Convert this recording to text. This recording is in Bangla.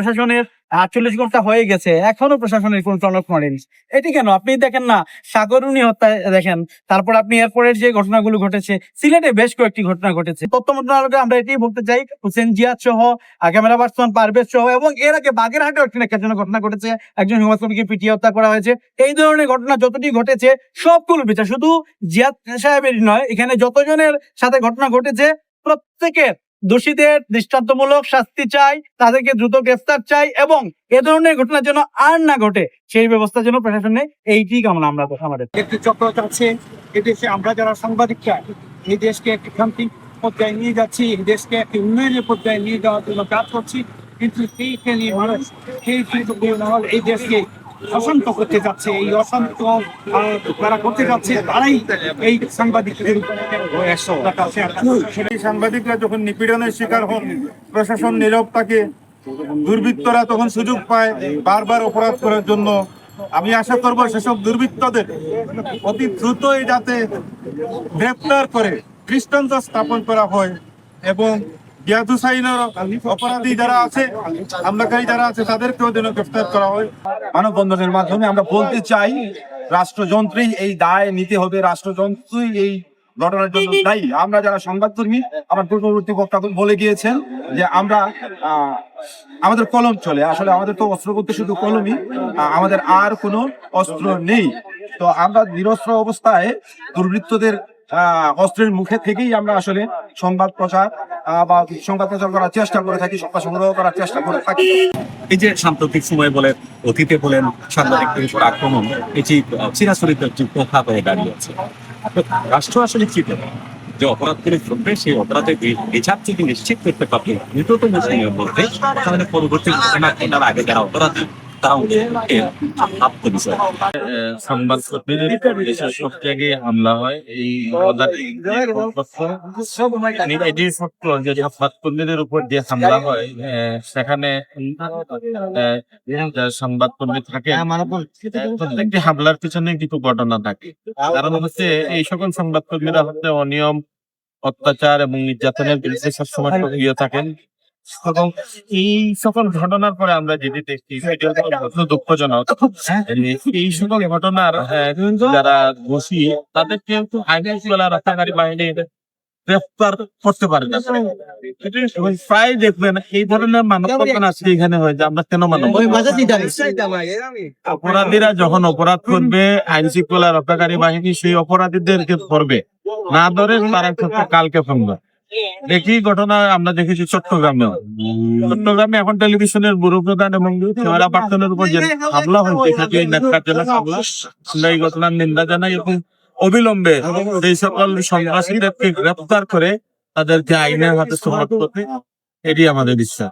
প্রশাসনের আটচল্লিশ ঘণ্টা হয়ে গেছে। এখনও প্রশাসনের কোন টনক নড়েনি এটি কেন? আপনি দেখেন না, সাগরুনি হত্যা, দেখেন, তারপর আপনি এরপরের যে ঘটনাগুলো ঘটেছে, সিলেটে বেশ কয়েকটি ঘটনা ঘটেছে। তথ্য মন্ত্রণালয়কে আমরা এটাই বলতে চাই, হোসেন জিয়াদ সহ ক্যামেরা পার্সন পারভেজ সহ, এবং এর আগে বাগেরহাটেও একটি নাকি ঘটনা ঘটেছে। একজন সমাজকর্মীকে পিটিয়ে হত্যা করা হয়েছে। এই ধরনের ঘটনা যতটি ঘটেছে, সবগুলো বিচার শুধু জিয়াদ সাহেবেরই নয়, এখানে যতজনের সাথে ঘটনা ঘটেছে, প্রত্যেকের দোষীদের দৃষ্টান্তমূলক শাস্তি চাই, তাদেরকে দ্রুত গ্রেফতার চাই এবং এ ধরনের ঘটনা যেন আর না ঘটে, সেই ব্যবস্থা যেন প্রশাসনে এইটি কামনা আমরা আমাদের। একটি চক্র আছে এদেশে আমরা যারা সাংবাদিক সাংবাদিকরা, এই দেশকে একটি শান্তি পর্যায়ে নিয়ে যাচ্ছি, এই দেশকে একটি উন্নয়নের পর্যায়ে নিয়ে যাওয়ার জন্য কাজ করছি। কিন্তু সেইখানে মানুষ, সেই চিন্তাগুলো মহল এই দেশকে অশান্ত করতে যাচ্ছে, এই অশান্ত যারা করতে যাচ্ছে, তারাই এই সাংবাদিকদের সেই সাংবাদিকরা যখন নিপীড়নের শিকার হন, প্রশাসন নীরব থাকে, দুর্বৃত্তরা তখন সুযোগ পায় বারবার অপরাধ করার জন্য। আমি আশা করব সেসব দুর্বৃত্তদের অতি দ্রুতই যাতে গ্রেপ্তার করে, দৃষ্টান্ত স্থাপন করা হয় এবং জিয়াদ অপরাধী যারা আছে, হামলাকারী যারা আছে, তাদেরকেও যেন গ্রেফতার করা হয়। মানববন্ধনের মাধ্যমে আমরা বলতে চাই, রাষ্ট্রযন্ত্রেই এই দায় নিতে হবে, রাষ্ট্রযন্ত্রই এই ঘটনার জন্য দায়ী। আমরা যারা সংবাদকর্মী, আমার পূর্ববর্তী বক্তা বলে গিয়েছেন যে আমরা আমাদের কলম চলে। আসলে আমাদের তো অস্ত্র বলতে শুধু কলমই আমাদের আর কোনো অস্ত্র নেই। তো আমরা নিরস্ত্র অবস্থায় দুর্বৃত্তদের অস্ত্রের মুখে থেকেই আমরা আসলে সংবাদ প্রচার বা সংবাদ প্রচার করার চেষ্টা করে থাকি, সংবাদ সংগ্রহ করার চেষ্টা করে থাকি। এই যে সাম্প্রতিক অতীতে বলেন, সাংবাদিকদের উপর আক্রমণ এটি চিরাচরিত একটি প্রথা হয়ে রাষ্ট্র আসলে কি যে অপরাধগুলি ঘটবে সেই অপরাধের বিচার যদি নিশ্চিত করতে পারবে দ্রুততম মধ্যে তাহলে পরবর্তী ঘটনা ঘটার আগে যারা অপরাধী তারাও এর আত্ম বিষয় সংবাদ কর্মীদের দেশের সব জায়গায় হামলা এই এটি সত্য যে সংবাদ কর্মীদের উপর যে হামলা সেখানে আহ, যারা থাকে। প্রত্যেকটি হামলার পিছনে কিছু ঘটনা থাকে। কারণ হচ্ছে এই সকল সংবাদ কর্মীরা হচ্ছে অনিয়ম অত্যাচার এবং নির্যাতনের বিরুদ্ধে সবসময় থাকেন। এবং এই সকল ঘটনার পরে আমরা যেটি দেখছি সেটি অত্যন্ত দুঃখজনক। এই সকল ঘটনার যারা তাদেরকে রক্ষাকারী বাহিনী গ্রেফতার করতে পারে না। প্রায় দেখবেন এই ধরনের মানব পতন আজকে এখানে হয় যে আমরা কেন মানব অপরাধীরা যখন অপরাধ করবে আইন শৃঙ্খলা রক্ষাকারী বাহিনী সেই অপরাধীদেরকে ধরবে। না ধরে তারা কালকে ফোনবে দেখি ঘটনা আমরা দেখেছি চট্টগ্রামে। চট্টগ্রামে এখন টেলিভিশনের বুড়ো প্রধান এবং চেহারা পার্সনের উপর যে হামলা হয়েছে, সেটি ন্যাক্কারজনক হামলা। আমরা এই ঘটনার নিন্দা জানাই এবং অবিলম্বে এই সকল সন্ত্রাসীদেরকে গ্রেপ্তার করে তাদেরকে আইনের হাতে সমর্থ করতে, এটি আমাদের ইচ্ছা।